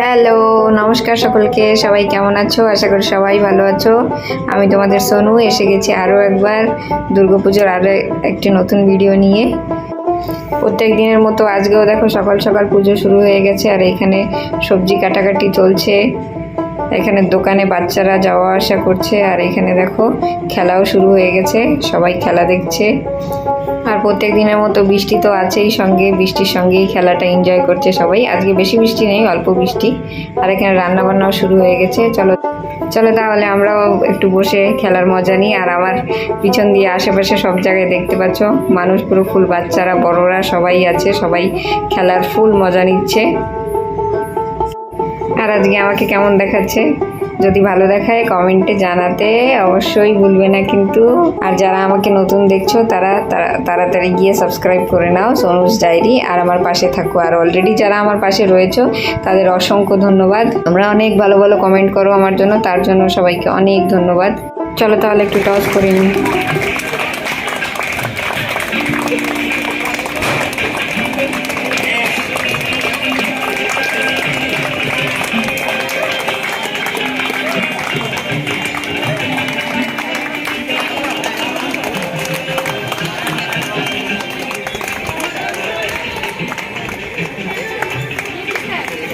Hello, নমস্কার সকলকে। সবাই কেমন আছো? আশা করি সবাই ভালো আছো। আমি তোমাদের সোনু, এসে গেছি আরও একবার দুর্গাপুজোর আরও একটি নতুন ভিডিও নিয়ে। প্রত্যেক দিনের মতো আজকেও দেখো সকাল সকাল পুজো শুরু হয়ে গেছে, আর এখানে সবজি কাটাকাটি চলছে। এখানে দোকানে বাচ্চারা যাওয়া আসা করছে, আর এখানে দেখো খেলাও শুরু হয়ে গেছে। সবাই খেলা দেখছে। আর প্রত্যেক দিনের মতো বৃষ্টি তো আছেই সঙ্গে, বৃষ্টির সঙ্গেই খেলাটা এনজয় করছে সবাই। আজকে বেশি বৃষ্টি নেই, অল্প বৃষ্টি। আর এখানে রান্না বান্নাও শুরু হয়ে গেছে। চলো চলো তাহলে আমরাও একটু বসে খেলার মজা নিই। আর আমার পিছন দিয়ে আশেপাশে সব জায়গায় দেখতে পাচ্ছ, মানুষ পুরো ফুল বাচ্চারা, বড়রা সবাই আছে, সবাই খেলার ফুল মজা নিচ্ছে। আর আজকে আমাকে কেমন দেখাচ্ছে? যদি ভালো দেখায় কমেন্টে জানাতে অবশ্যই ভুলবে না কিন্তু। আর যারা আমাকে নতুন দেখছ, তারা তাড়াতাড়ি গিয়ে সাবস্ক্রাইব করে নাও সোনুস ডায়েরি। আর আমার পাশে থাকো। আর অলরেডি যারা আমার পাশে রয়েছো, তাদের অসংখ্য ধন্যবাদ। আমরা অনেক ভালো ভালো কমেন্ট করো আমার জন্য। তার জন্য সবাইকে অনেক ধন্যবাদ। চলো তাহলে একটু টস করে নিই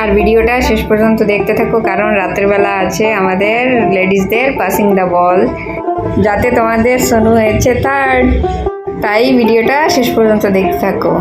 আর ভিডিওটা শেষ পর্যন্ত দেখতে থাকো, কারণ রাতের বেলা আছে আমাদের লেডিসদের পাসিং দ্য বল যাতে তোমাদের সোনু হয়েছে থার্ড তাই ভিডিওটা শেষ পর্যন্ত দেখতে থাকো।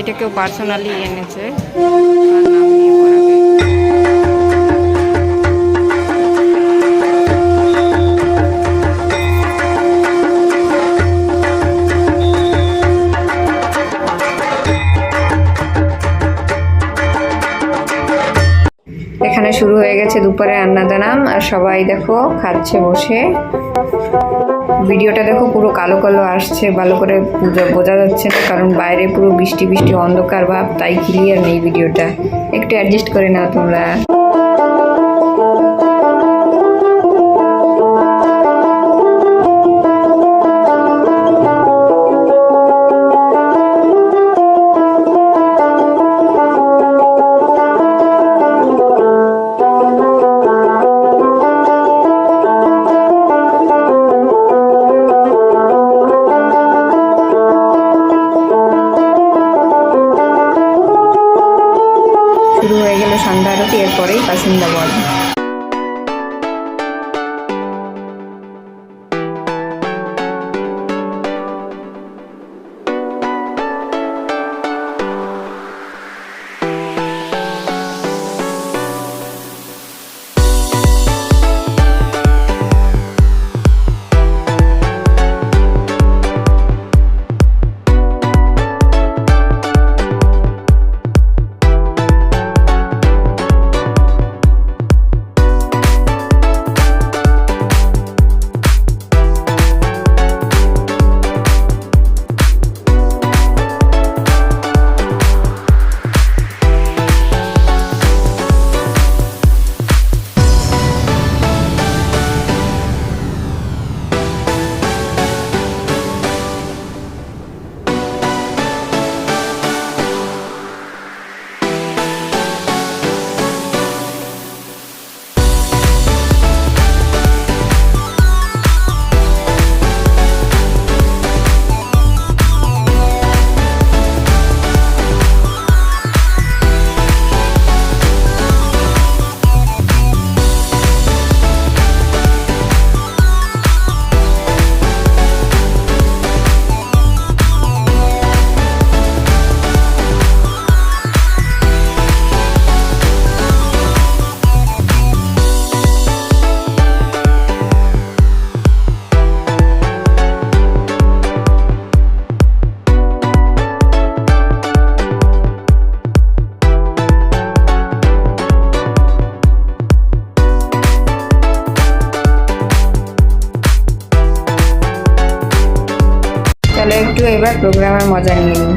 এটা কেউ পার্সোনালি এনেছে। এখানে শুরু হয়ে গেছে দুপুরে আন্নাদানাম আর সবাই দেখো, খাচ্ছে, বসে ভিডিওটা দেখো, পুরো কালো কালো আসছে, ভালো করে বুঝা- যাচ্ছে না, কারণ বাইরে পুরো বৃষ্টি বৃষ্টি অন্ধকার ভাব, তাই ক্লিয়ার নেই ভিডিওটা। একটু অ্যাডজাস্ট করে নাও তোমরা। ঠান্ডা আরতি এরপরেই পাসিন্দা বল। একটু এবার প্রোগ্রামের মজা নিয়ে নিই